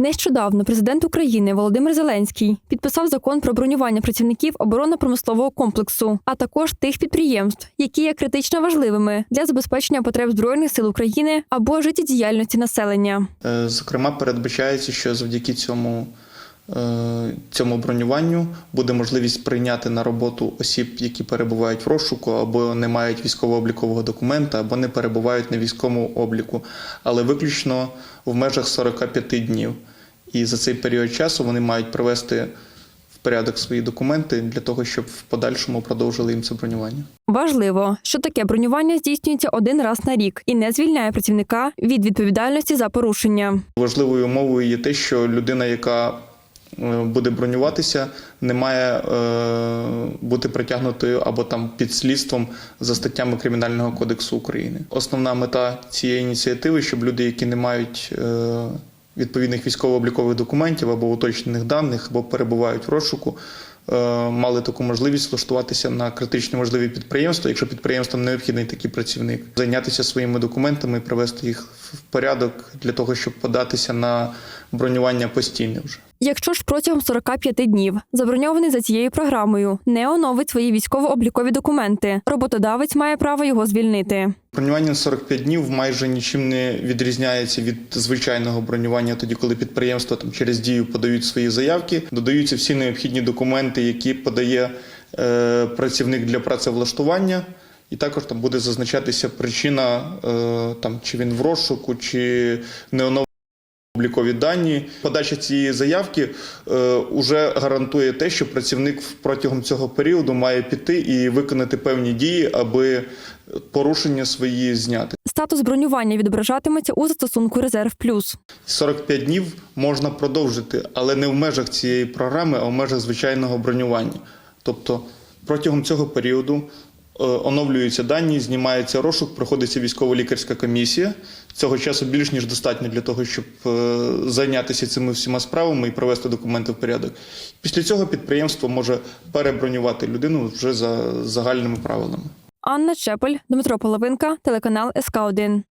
Нещодавно президент України Володимир Зеленський підписав закон про бронювання працівників оборонно-промислового комплексу, а також тих підприємств, які є критично важливими для забезпечення потреб збройних сил України або життєдіяльності населення. Е, Зокрема, передбачається, що завдяки цьому, е, цьому бронюванню буде можливість прийняти на роботу осіб, які перебувають в розшуку, або не мають військово-облікового документа, або не перебувають на військовому обліку, але виключно в межах 45 днів. І за цей період часу вони мають привести в порядок свої документи для того, щоб в подальшому продовжили їм це бронювання. Важливо, що таке бронювання здійснюється один раз на рік і не звільняє працівника від відповідальності за порушення. Важливою умовою є те, що людина, яка е, буде бронюватися, не має е, бути притягнутою або там під слідством за статтями Кримінального кодексу України. Основна мета цієї ініціативи, щоб люди, які не мають е, відповідних військово-облікових документів або уточнених даних, або перебувають в розшуку. е, Мали таку можливість влаштуватися на критично важливі підприємства, якщо підприємствам необхідний такий працівник, зайнятися своїми документами і привести їх в порядок для того, щоб податися на бронювання постійне вже. Якщо ж протягом 45 днів заброньований за цією програмою не оновить свої військово-облікові документи, роботодавець має право його звільнити. Бронювання на 45 днів майже нічим не відрізняється від звичайного бронювання, тоді коли підприємства там через дію подають свої заявки, додаються всі необхідні документи, які подає е, працівник для працевлаштування. І також там буде зазначатися причина, е, там чи він в розшуку, чи не оновлений облікові дані. Подача цієї заявки е, уже гарантує те, що працівник протягом цього періоду має піти і виконати певні дії, аби порушення свої зняти. Статус бронювання відображатиметься у застосунку Резерв Плюс. 45 днів можна продовжити, але не в межах цієї програми, а в межах звичайного бронювання. Тобто протягом цього періоду е, оновлюються дані, знімається розшук, проходиться військово-лікарська комісія. Цього часу більш ніж достатньо для того, щоб е, зайнятися цими всіма справами і привести документи в порядок. Після цього підприємство може перебронювати людину вже за загальними правилами. Анна Чепель, Дмитро Половинка, телеканал СК 1